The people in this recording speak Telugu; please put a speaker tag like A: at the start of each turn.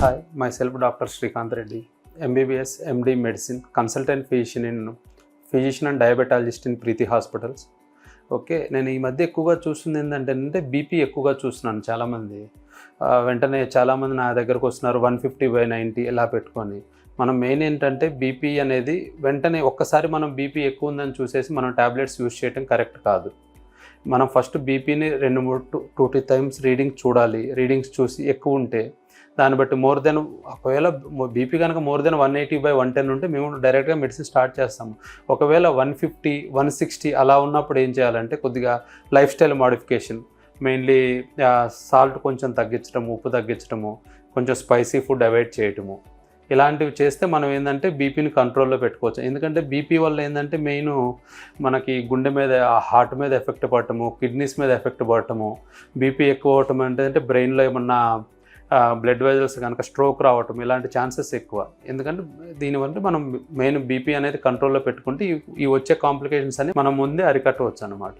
A: Hi my self doctor Srikanth Reddy MBBS MD medicine consultant physician in physician and diabetologist in Preethi hospitals okay నేను ఈ మధ్య ఎక్కువగా చూస్తుంది ఏంటంటే అంటే బీపీ ఎక్కువగా చూస్తున్నాను చాలామంది. వెంటనే చాలామంది నా దగ్గరకు వస్తున్నారు వన్ ఫిఫ్టీ బై నైంటీ ఇలా పెట్టుకొని. మనం మెయిన్ ఏంటంటే బీపీ అనేది వెంటనే ఒక్కసారి మనం బీపీ ఎక్కువ ఉందని చూసేసి మనం ట్యాబ్లెట్స్ యూజ్ చేయడం కరెక్ట్ కాదు. మనం ఫస్ట్ బీపీని రెండు మూడు two two three times readings చూడాలి. రీడింగ్స్ చూసి ఎక్కువ ఉంటే దాన్ని బట్టి మోర్ దెన్ ఒకవేళ బీపీ కనుక more than one eighty by one ten ఉంటే మేము డైరెక్ట్గా మెడిసిన్ స్టార్ట్ చేస్తాము. ఒకవేళ వన్ ఫిఫ్టీ వన్ సిక్స్టీ అలా ఉన్నప్పుడు ఏం చేయాలంటే కొద్దిగా lifestyle modification mainly salt కొంచెం తగ్గించడము ఉప్పు తగ్గించడము కొంచెం స్పైసీ ఫుడ్ అవాయిడ్ చేయటము. ఇలాంటివి చేస్తే మనం ఏంటంటే బీపీని కంట్రోల్లో పెట్టుకోవచ్చు. ఎందుకంటే బీపీ వల్ల ఏంటంటే మెయిన్ మనకి గుండె మీద హార్ట్ మీద ఎఫెక్ట్ పడటము కిడ్నీస్ మీద ఎఫెక్ట్ పడటము బీపీ ఎక్కువ అవటం అంటే బ్రెయిన్లో ఏమన్నా బ్లడ్ వెజల్స్ కనుక స్ట్రోక్ రావటం ఇలాంటి ఛాన్సెస్ ఎక్కువ. ఎందుకంటే దీనివల్ల మనం మెయిన్ బీపీ అనేది కంట్రోల్లో పెట్టుకుంటే ఈ- వచ్చే కాంప్లికేషన్స్ అని మనం ముందే అరికట్టవచ్చు అనమాట